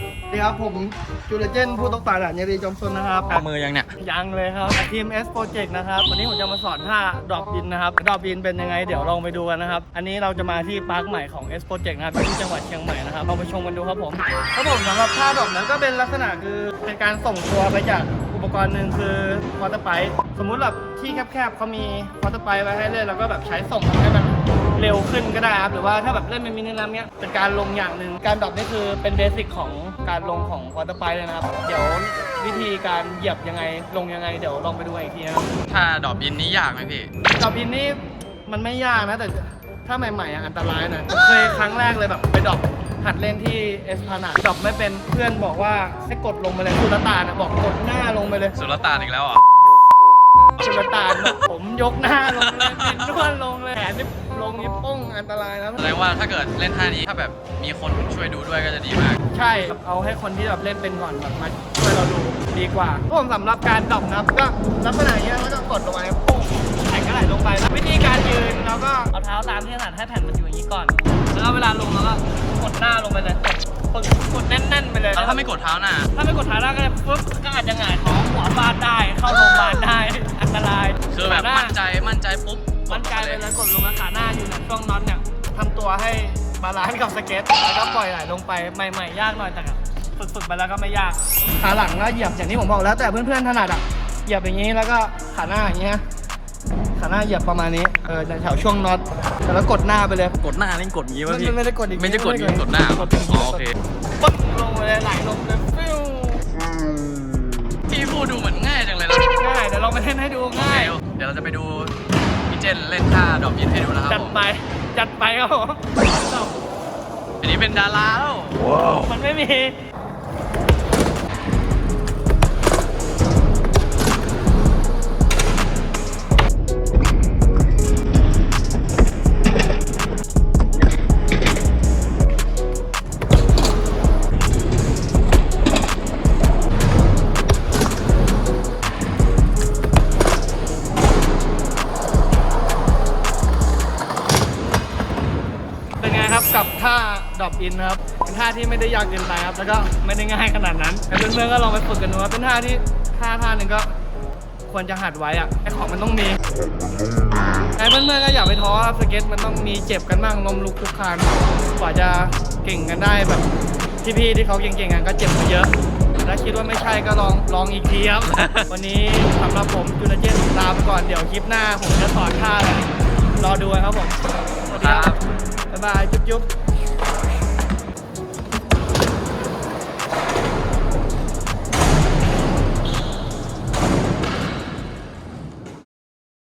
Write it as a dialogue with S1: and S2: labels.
S1: สวัสดีครับผมจูเลเจนผู้ตกปลาด่านเยรีจอมซนนะครับ
S2: เอามือยังเนี่ย
S1: ยังเลยครับทีม S Project นะครับ วันนี้ผมจะมาสอนท่าดรอปบินนะครับดรอปบินเป็นยังไงเดี๋ยวลองไปดูกันนะครับ อันนี้เราจะมาที่ปาร์คใหม่ของ S Project นะครับที่จังหวัดเชียงใหม่นะครับเราไปชมกันดูครับผมครับผมสำหรับท่าดรอปนั้นก็เป็นลักษณะคือเป็นการส่งตัวไปจากอุปกรณ์หนึ่งคือคอร์ตไปสมมุติแบบที่แคบๆเขามีคอร์ตไปไว้ให้เล่นแล้วก็แบบใช้ส่งให้มัน เร็วขึ้นก็ได้ครับ หรือว่าถ้าแบบเล่นเป็นมินิลัมเนี้ยเป็นการลงอย่างหนึ่งการดรอปนี่คือเป็นเบสิกของการลงของวอเตอร์ไ e เลยนะครับ เดี๋ยววิธีการเหยียบยังไงลงยังไงเดี๋ยวลองไปดูอีกทีนะครับ
S2: ถ้าดอกบินนี้ยากไหมพี่
S1: ดรอปอินนี่มันไม่ยากนะแต่ถ้าใหม่ๆอะอันตรายหน่อยผมเคยครั้งแรกเลยแบบไปดรอปหัดเล่นที่เอสพานาดรอปไม่เป็นเพื่อนบอกว่าให้กดลงไปเลยสุลต่านอะบอกกดหน้าลงไปเลย
S2: สุลต่านอีกแล้วเหรอ
S1: สุลต่านบอกผมยกหน้าลงเลยเป็นนวดลงเลยแขนนี่ลงนี่ป้งอันตรายนะ
S2: แสดงว่าถ้าเกิดเล่นท่านี้ถ้าแบบมีคนช่วยดูด้วยก็จะดีมาก
S1: ใช่แบบเอาให้คนที่แบบเล่นเป็นก่อนแบบมาช่วยเราดูดีกว่าพวกผมสำหรับการดรอปนะครับก็ลักษณะอย่างเงี้ยก็จะกดลงไปปุ๊บแผ่นก็ไหลลงไปแล้ววิธีการยืนเราก็เอาเท้าตามที่ถนัดให้แผ่นมันอยู่อย่างนี้ก่อน แล้วก็เวลาลงเราก็กดหน้าลงไปเลยกดกดแน่นๆไปเลย
S2: แล้วถ้าไม่กดเท้าหน้า
S1: ถ้าไม่กดเท้าหน้าก็จะปุ๊บก็อาจจะหงาย ช่วงน็อตเนี่ยทำตัวให้บาลานซ์กับสเก็ตแล้วก็ปล่อยไหลลงไปใหม่ๆ ยากหน่อยแต่ฝึกฝึกๆไปแล้วก็ไม่ยาก ขาหลังก็เหยียบอย่างที่ผมบอกแล้วแต่เพื่อนๆถนัดอะเหยียบอย่างนี้แล้วก็ขาหน้าอย่างเงี้ยขาหน้าเหยียบประมาณนี้เออแถวช่วงน็อตแล้วกดหน้าไปเลย
S2: กดหน้านี่กดอย่างงี้
S1: ไม่
S2: วะพี่
S1: ไม่ได้กดอีก
S2: ไม่ได้กดอย่างงี้กดหน้าก
S1: ดอย่างงี้
S2: อ๋อโอเค
S1: ปึ๊บลงไปเลยไหลลงเลยฟิว
S2: พี่พูดดูเหมือนง่ายจังเลยนะ
S1: ง่ายเดี๋ยวลองไปเล่นให้ดูง่าย
S2: เดี๋ยวเราจะไปดูพี่เจ นเล่นท่าดอกบินให้ดูนะครับ
S1: จัด
S2: ผม
S1: ไป จัดไปครับผม
S2: อันนี้เป็นดาราแล้ว
S1: มันไม่มี ดรอปอินครับเป็นท่าที่ไม่ได้ยากเกินไปครับแล้วก็ไม่ได้ง่ายขนาดนั้นแต่เพื่อนๆก็ลองไปฝึกกันดูครับเป็นท่าที่ท่าท่าหนึ่งก็ควรจะหัดไว้อะไอของมันต้องมีแต่เพื่อนๆก็อย่าไปท้อครับสเก็ตมันต้องมีเจ็บกันบ้างล้มลุกคลุกคลานกว่าจะเก่งกันได้แบบพี่ๆที่เขาเก่งๆกันก็เจ็บมาเยอะถ้าคิดว่าไม่ใช่ก็ลองลองอีกทีครับ วันนี้สำหรับผมจูนเจนลาไปก่อนเดี๋ยวคลิปหน้าผมจะสอนท่าอะไรรอดูกันครับผม สวัสดีครับ บ๊ายบาย จุ๊บจุ๊บ